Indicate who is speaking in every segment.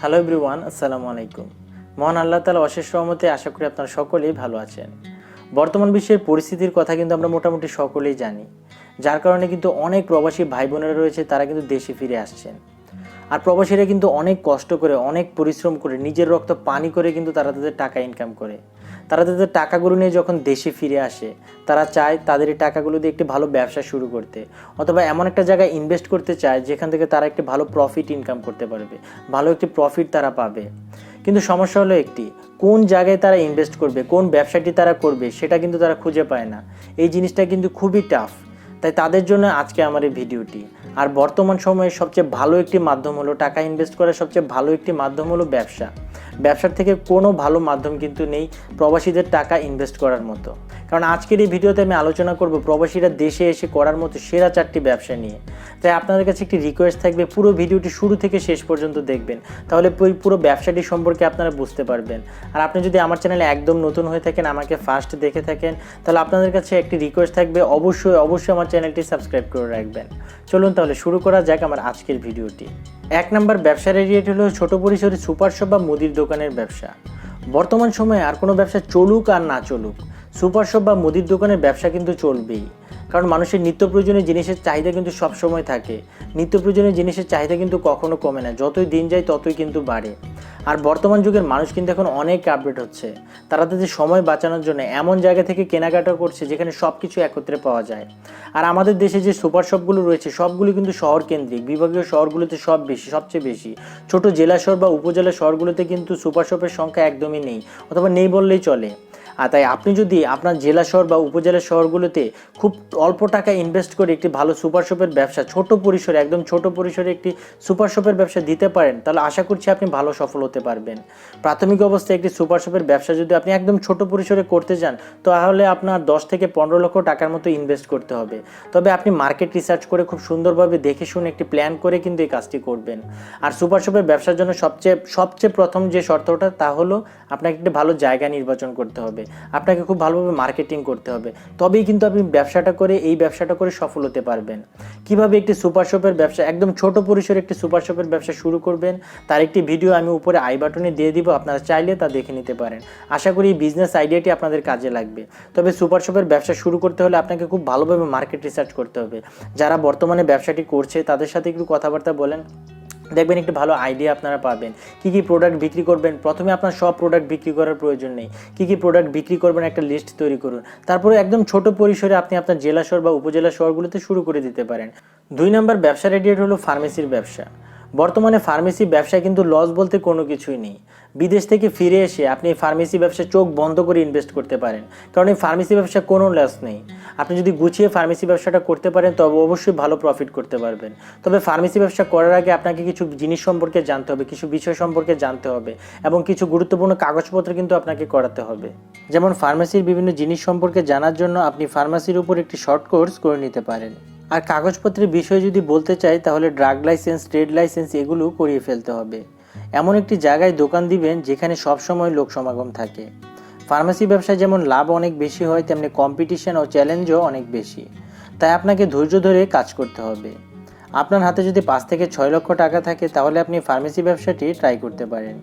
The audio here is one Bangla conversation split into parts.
Speaker 1: হ্যালো এভরিওয়ান, আসসালামু আলাইকুম। মহান আল্লাহ তালা অশেষ রহমতে আশা করি আপনারা সকলেই ভালো আছেন। বর্তমান বিশ্বের পরিস্থিতির কথা কিন্তু আমরা মোটামুটি সকলেই জানি। যার কারণে কিন্তু অনেক প্রবাসী ভাই বোনেরা রয়েছে, তারা কিন্তু দেশে ফিরে আসছেন। আর প্রবাসীরা কিন্তু অনেক কষ্ট করে, অনেক পরিশ্রম করে, নিজের রক্ত পানি করে কিন্তু তারা তাদের টাকা ইনকাম করে। তারা তাদের টাকাগুলো নিয়ে যখন দেশে ফিরে আসে, তারা চায় তাদের এই টাকাগুলো দিয়ে একটি ভালো ব্যবসা শুরু করতে। অথবা এমন একটা জায়গায় ইনভেস্ট করতে চায়, যেখান থেকে তারা একটি ভালো প্রফিট ইনকাম করতে পারবে, ভালো একটি প্রফিট তারা পাবে। কিন্তু সমস্যা হলো একটি, কোন জায়গায় তারা ইনভেস্ট করবে, কোন ব্যবসাটি তারা করবে, সেটা কিন্তু তারা খুঁজে পায় না। এই জিনিসটা কিন্তু খুবই টাফ তাই তাদের জন্য আজকে আমার এই ভিডিওটি। আর বর্তমান সময়ে সবচেয়ে ভালো একটি মাধ্যম হলো টাকা ইনভেস্ট করার সবচেয়ে ভালো একটি মাধ্যম হলো ব্যবসা। ব্যবসার থেকে কোনো ভালো মাধ্যম কিন্তু নেই প্রবাসীদের টাকা ইনভেস্ট করার মতো। কারণ আজকের এই ভিডিওতে আমি আলোচনা করব প্রবাসীরা দেশে এসে করার মতো সেরা চারটি ব্যবসা নিয়ে। তাই আপনাদের কাছে একটি রিকোয়েস্ট থাকবে, পুরো ভিডিওটি শুরু থেকে শেষ পর্যন্ত দেখবেন। তাহলে ওই পুরো ব্যবসাটি সম্পর্কে আপনারা বুঝতে পারবেন। আর আপনি যদি আমার চ্যানেলে একদম নতুন হয়ে থাকেন, আমাকে ফার্স্ট দেখে থাকেন, তাহলে আপনাদের কাছে একটি রিকোয়েস্ট থাকবে, অবশ্যই অবশ্যই আমার চ্যানেলটি সাবস্ক্রাইব করে রাখবেন। চলুন তাহলে শুরু করা যাক আমার আজকের ভিডিওটি। এক নম্বর ব্যবসার এরিয়াটি হলো ছোট পরিসরে সুপার শপ বা মুদির দোকানের ব্যবসা। বর্তমান সময়ে আর কোনো ব্যবসা চলুক আর না চলুক সুপার শপ বা মুদির দোকানের ব্যবসা কিন্তু চলবেই। কারণ মানুষের নিত্য প্রয়োজনীয় জিনিসের চাহিদা কিন্তু সব সময় থাকে। নিত্য প্রয়োজনীয় জিনিসের চাহিদা কিন্তু কখনো কমে না। যতই দিন যায়, ততই কিন্তু বাড়ে। আর বর্তমান যুগের মানুষ কিন্তু এখন অনেক আপডেট হচ্ছে। তারা তাদের সময় বাঁচানোর জন্য এমন জায়গা থেকে কেনাকাটা করছে, যেখানে সব কিছু একত্রে পাওয়া যায়। আর আমাদের দেশে যে সুপার শপগুলো রয়েছে, সবগুলো কিন্তু শহর কেন্দ্রিক বিভাগীয় শহরগুলোতে সব বেশি, সবচেয়ে বেশি। ছোট জেলা শহর বা উপজেলা শহরগুলোতে কিন্তু সুপার শপের সংখ্যা একদমই নেই, অথবা নেই বললেই চলে। আর তাই আপনি যদি আপনার জেলা শহর বা উপজেলা শহরগুলোতে খুব অল্প টাকা ইনভেস্ট করে একটি ভালো সুপার শপের ব্যবসা, ছোট পরিসরে, একদম ছোট পরিসরে একটি সুপার শপের ব্যবসা দিতে পারেন, তাহলে আশা করছি আপনি ভালো সফল হতে পারবেন। প্রাথমিক অবস্থায় একটি সুপার শপের ব্যবসা যদি আপনি একদম ছোট পরিসরে করতে চান, তাহলে আপনার দশ থেকে পনেরো লক্ষ টাকার মতো ইনভেস্ট করতে হবে। তবে আপনি মার্কেট রিসার্চ করে খুব সুন্দরভাবে দেখে শুনে একটি প্ল্যান করে কিন্তু এই কাজটি করবেন। আর সুপার শপের ব্যবসার জন্য সবচেয়ে সবচেয়ে প্রথম যে শর্তটা, তা হলো আপনাকে একটি ভালো জায়গা নির্বাচন করতে হবে। আপনাকে খুব ভালোভাবে মার্কেটিং করতে হবে। তবেই কিন্তু আপনি ব্যবসাটা করে, এই ব্যবসাটা করে সফল হতে পারবেন। কীভাবে একটি সুপার শপের ব্যবসা, একদম ছোট পরিসরে একটি সুপার শপের ব্যবসা শুরু করবেন, তার একটি ভিডিও আমি উপরে আই বাটনে দিয়ে দিব, আপনারা চাইলে তা দেখে নিতে পারেন। আশা করি এই বিজনেস আইডিয়াটি আপনাদের কাজে লাগবে। তবে সুপার শপের ব্যবসা শুরু করতে হলে আপনাকে খুব ভালোভাবে মার্কেট রিসার্চ করতে হবে। যারা বর্তমানে ব্যবসাটি করছে, তাদের সাথে একটু কথাবার্তা বলেন। দেখবেন একটু ভালো আইডিয়া আপনারা পাবেন। কী কী প্রোডাক্ট বিক্রি করবেন? প্রথমে আপনার সব প্রোডাক্ট বিক্রি করার প্রয়োজন নেই। কী কী প্রোডাক্ট বিক্রি করবেন একটা লিস্ট তৈরি করুন। তারপরে একদম ছোট পরিসরে আপনি আপনার জেলা শহর বা উপজেলা শহরগুলোতে শুরু করে দিতে পারেন। দুই নম্বর ব্যবসা রেডিয়েট হলো ফার্মেসির ব্যবসা। বর্তমানে ফার্মেসি ব্যবসায় কিন্তু লস বলতে কোনো কিছুই নেই। বিদেশ থেকে ফিরে এসে আপনি ফার্মেসি ব্যবসায় চোখ বন্ধ করে ইনভেস্ট করতে পারেন। কারণ এই ফার্মেসি ব্যবসা কোনো লস নেই। আপনি যদি গুছিয়ে ফার্মেসি ব্যবসাটা করতে পারেন, তবে অবশ্যই ভালো প্রফিট করতে পারবেন। তবে ফার্মেসি ব্যবসা করার আগে আপনাকে কিছু জিনিস সম্পর্কে জানতে হবে, কিছু বিষয় সম্পর্কে জানতে হবে এবং কিছু গুরুত্বপূর্ণ কাগজপত্র কিন্তু আপনাকে করাতে হবে। যেমন ফার্মেসির বিভিন্ন জিনিস সম্পর্কে জানার জন্য আপনি ফার্মাসির উপর একটি শর্ট কোর্স করে নিতে পারেন। আর কাগজপত্রের বিষয়ে যদি বলতে চাই, তাহলে ড্রাগ লাইসেন্স ট্রেড লাইসেন্স এগুলো করিয়ে ফেলতে হবে। এমন একটি জায়গায় দোকান দিবেন যেখানে সবসময় লোক সমাগম থাকে। ফার্মেসি ব্যবসায় যেমন লাভ অনেক বেশি হয়, তেমনি কম্পিটিশন ও চ্যালেঞ্জও অনেক বেশি। তাই আপনাকে ধৈর্য ধরে কাজ করতে হবে। আপনার হাতে যদি পাঁচ থেকে ছয় লক্ষ টাকা থাকে, তাহলে আপনি ফার্মেসি ব্যবসাটি ট্রাই করতে পারেন।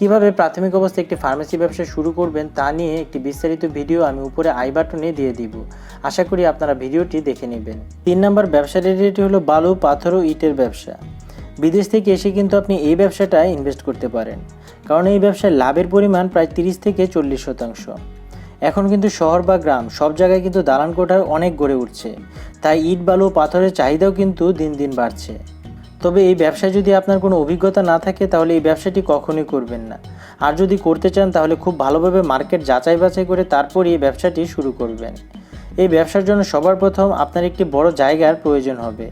Speaker 1: কীভাবে প্রাথমিক অবস্থায় একটি ফার্মেসি ব্যবসা শুরু করবেন তা নিয়ে একটি বিস্তারিত ভিডিও আমি উপরে আই বাটনে দিয়ে দিব। আশা করি আপনারা ভিডিওটি দেখে নেবেন। তিন নম্বর ব্যবসার এরিয়াটি হলো বালু, পাথর ও ইটের ব্যবসা। বিদেশ থেকে এসে কিন্তু আপনি এই ব্যবসাটায় ইনভেস্ট করতে পারেন। কারণ এই ব্যবসায় লাভের পরিমাণ প্রায় তিরিশ থেকে চল্লিশ শতাংশ। এখন কিন্তু শহর বা গ্রাম, সব জায়গায় কিন্তু দালান কোঠার অনেক গড়ে উঠছে। তাই ইট, বালু পাথরের চাহিদাও কিন্তু দিন দিন বাড়ছে। তবে এই ব্যবসায় যদি আপনার কোনো অভিজ্ঞতা না থাকে, তাহলে এই ব্যবসাটি কখনোই করবেন না। আর যদি করতে চান, তাহলে খুব ভালোভাবে মার্কেট যাচাই বাছাই করে তারপরই এই ব্যবসাটি শুরু করবেন। এই ব্যবসার জন্য সবার প্রথম আপনার একটি বড় জায়গার প্রয়োজন হবে,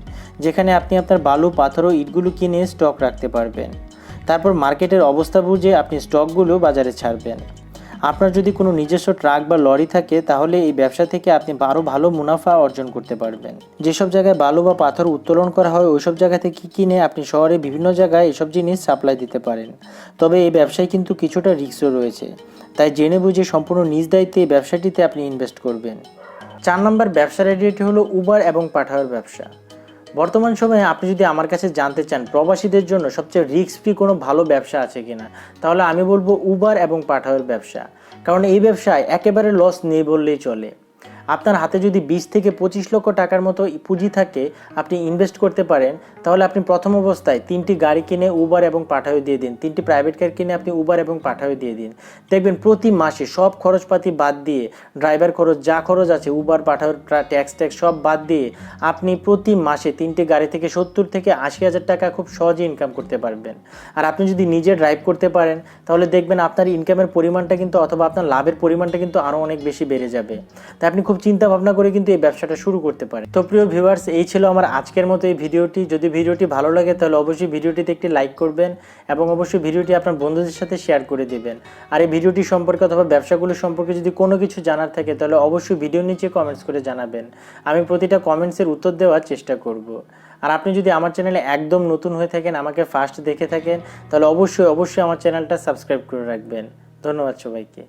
Speaker 1: যেখানে আপনি আপনার বালু, পাথর ও ইটগুলো কিনে স্টক রাখতে পারবেন। তারপর মার্কেটের অবস্থা বুঝে আপনি স্টকগুলো বাজারে ছাড়বেন। আপনার যদি কোনো নিজস্ব ট্রাক বা লরি থাকে, তাহলে এই ব্যবসা থেকে আপনি আরও ভালো মুনাফা অর্জন করতে পারবেন। যেসব জায়গায় বালু বা পাথর উত্তোলন করা হয়, ওইসব জায়গা থেকে কিনে আপনি শহরে বিভিন্ন জায়গায় এসব জিনিস সাপ্লাই দিতে পারেন। তবে এই ব্যবসায় কিন্তু কিছুটা রিস্কও রয়েছে। তাই জেনে বুঝে সম্পূর্ণ নিজ দায়িত্বে এই ব্যবসাটিতে আপনি ইনভেস্ট করবেন। চার নম্বর ব্যবসার আইডিয়াটি হলো উবার এবং পাঠাওয়ার ব্যবসা। বর্তমান সময়ে আপনি যদি আমার কাছে জানতে চান প্রবাসীদের জন্য সবচেয়ে রিস্ক ফ্রি কোনো ভালো ব্যবসা আছে কিনা, তাহলে আমি বলব উবার এবং পাঠাওয়ের ব্যবসা। কারণ এই ব্যবসায় একেবারে লস নেই বললেই চলে। আপনার হাতে যদি বিশ থেকে পঁচিশ লক্ষ টাকার মতো পুঁজি থাকে, আপনি ইনভেস্ট করতে পারেন, তাহলে আপনি প্রথম অবস্থায় তিনটি গাড়ি কিনে উবার এবং পাঠাও দিয়ে দিন। তিনটি প্রাইভেট কার কিনে আপনি উবার এবং পাঠাও দিয়ে দিন। দেখবেন প্রতি মাসে সব খরচপাতি বাদ দিয়ে ড্রাইভার খরচ যা খরচ আছে উবার পাঠাও ট্যাক্স ট্যাক্স সব বাদ দিয়ে আপনি প্রতি মাসে তিনটে গাড়ি থেকে সত্তর থেকে আশি হাজার টাকা খুব সহজে ইনকাম করতে পারবেন। আর আপনি যদি নিজে ড্রাইভ করতে পারেন, তাহলে দেখবেন আপনার ইনকামের পরিমাণটা কিন্তু অথবা আপনার লাভের পরিমাণটা কিন্তু আরও অনেক বেশি বেড়ে যাবে। তাই আপনি খুব চিন্তা ভাবনা করে কিন্তু এই ব্যবসাটা শুরু করতে পারে। তো প্রিয় ভিউয়ার্স এই ছিল আমার আজকের মতো এই ভিডিওটি। যদি ভিডিওটি ভালো লাগে, তাহলে অবশ্যই ভিডিওটিতে একটি লাইক করবেন এবং অবশ্যই ভিডিওটি আপনার বন্ধুদের সাথে শেয়ার করে দেবেন। আর এই ভিডিওটি সম্পর্কে অথবা ব্যবসাগুলো সম্পর্কে যদি কোনো কিছু জানার থাকে, তাহলে অবশ্যই ভিডিও নিচে কমেন্টস করে জানাবেন। আমি প্রতিটা কমেন্টসের উত্তর দেওয়ার চেষ্টা করব। আর আপনি যদি আমার চ্যানেলে একদম নতুন হয়ে থাকেন, আমাকে ফার্স্ট দেখে থাকেন, তাহলে অবশ্যই অবশ্যই আমার চ্যানেলটা সাবস্ক্রাইব করে রাখবেন। ধন্যবাদ সবাইকে।